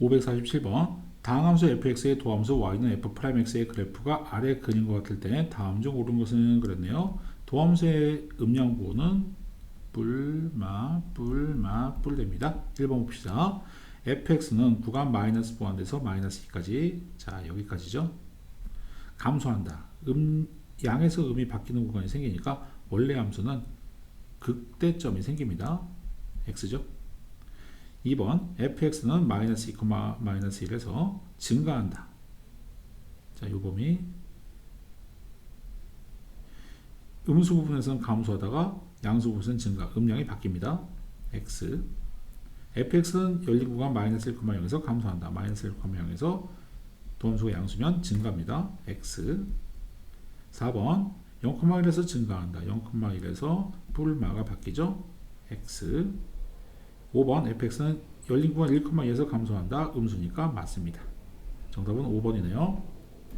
547번 다항함수 fx의 도함수 y는 f'x의 그래프가 아래 그림과 같을 때 다음 중 옳은 것은 그랬네요. 도함수의 음량 부호는 뿔마 뿔마 뿔됩니다. 1번 봅시다. fx는 구간 마이너스 보완돼서 마이너스 2까지 자 여기까지죠. 감소한다. 음 양에서 음이 바뀌는 구간이 생기니까 원래 함수는 극대점이 생깁니다. x죠. 2번 fx는 마이너스 2, 마이너스 1에서 증가한다. 자, 요 범위 음수 부분에서는 감소하다가 양수 부분에서는 증가, 음량이 바뀝니다. x fx는 열린 구간 마이너스 1,0에서 감소한다. 마이너스 1,0에서 도함수가 양수면 증가합니다. x 4번 0,1에서 증가한다. 0,1에서 뿔마가 바뀌죠. x 5번 fx는 열린 구간 1,2에서 감소한다. 음수니까 맞습니다. 정답은 5번이네요.